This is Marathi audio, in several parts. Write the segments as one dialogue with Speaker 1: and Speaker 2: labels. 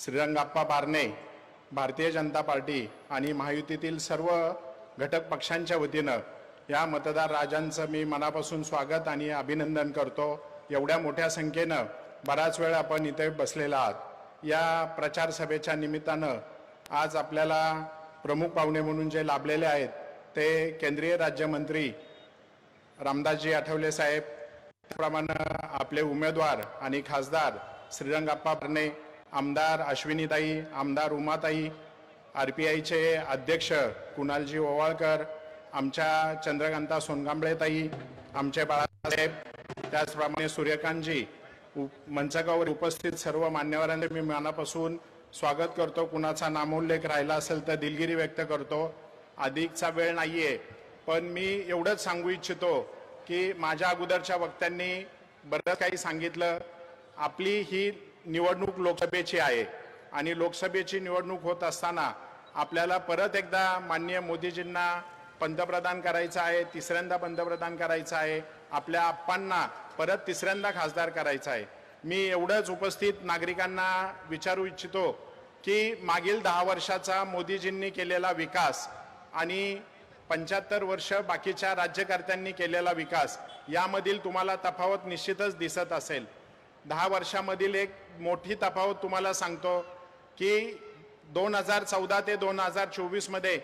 Speaker 1: श्रीरंगाप्पा बारणे भारतीय जनता पार्टी आणि महायुतीतील सर्व घटक पक्षांच्या वतीनं या मतदार राजांचं मी मनापासून स्वागत आणि अभिनंदन करतो. एवढ्या मोठ्या संख्येनं बराच वेळ आपण इथे बसलेला आहात. या प्रचार सभेच्या निमित्तानं आज आपल्याला प्रमुख पाहुणे म्हणून जे लाभलेले आहेत ते केंद्रीय राज्यमंत्री रामदासजी आठवले साहेब त्याप्रमाणे आपले उमेदवार आणि खासदार श्रीरंगाप्पा भरणे आमदार अश्विनीताई आमदार उमाताई आर पी आयचे अध्यक्ष कुणालजी ओवाळकर आमच्या चंद्रकांता सोनगांबळेताई आमचे बाळासाहेब त्याचप्रमाणे सूर्यकांतजी उ- मंचकावर उपस्थित सर्व मान्यवरांचे मी मनापासून स्वागत करतो. कुणाचा नामोल्लेख राहिला असेल तर दिलगिरी व्यक्त करतो. अधिकचा वेळ नाही आहे पण मी एवढंच सांगू इच्छितो की माझ्या अगोदरच्या वक्त्यांनी बरंच काही सांगितलं. आपली ही निवडणूक लोकसभेची आहे. आणि लोकसभेची निवडणूक होत असताना आपल्याला परत एकदा माननीय मोदीजींना पंतप्रधान करायचं आहे तिसऱ्यांदा पंतप्रधान करायचं आहे आपल्या आप्पांना परत तिसऱ्यांदा खासदार करायचं आहे. मी एवढंच उपस्थित नागरिकांना विचारू इच्छितो की मागील दहा वर्षाचा मोदीजींनी केलेला विकास आणि पंच्याहत्तर वर्ष बाकीच्या राज्यकर्त्यांनी केलेला विकास यामधील तुम्हाला तफावत निश्चितच दिसत असेल. दहा वर्षामधील एक मोठी तफावत तुम्हाला सांगतो की दोन हजार चौदा ते दोन हजार चोवीसमध्ये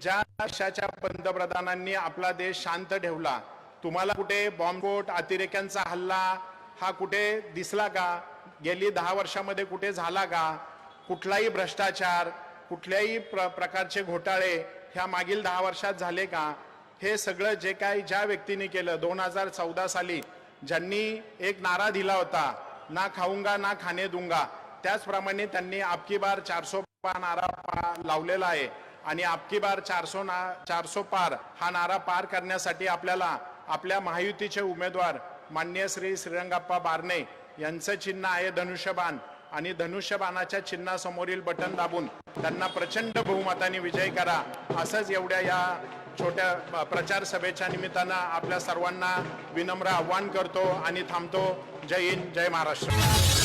Speaker 1: ज्या देशाच्या पंतप्रधानांनी आपला देश शांत ठेवला तुम्हाला कुठे बॉम्बस्फोट अतिरेक्यांचा हल्ला हा कुठे दिसला का? गेली दहा वर्षामध्ये कुठे झाला का? कुठलाही भ्रष्टाचार कुठल्याही प्र प्रकारचे घोटाळे ह्या मागील दहा वर्षात झाले का? हे सगळं जे काही ज्या व्यक्तीने केलं दोन हजार चौदा साली ज्यांनी एक नारा दिला होता ना खाऊंगा ना खाणे दूंगा त्याचप्रमाणे त्यांनी आपकी बार चारसो पार नारा पा- लावलेला आहे. आणि आपकी बार चारसो ना चारसो पार हा नारा पार करण्यासाठी आपल्याला आपल्या महायुतीचे उमेदवार मान्य श्री श्रीरंगाप्पा बारणे यांचं चिन्ह आहे धनुष्यबाण. आणि धनुष्यबाणाच्या चिन्हासमोरील बटन दाबून त्यांना प्रचंड बहुमताने विजय करा. असंच एवढ्या या छोट्या प्रचार सभेच्या निमित्तानं आपल्या सर्वांना विनम्र आव्हान करतो आणि थांबतो. जय हिंद जय महाराष्ट्र.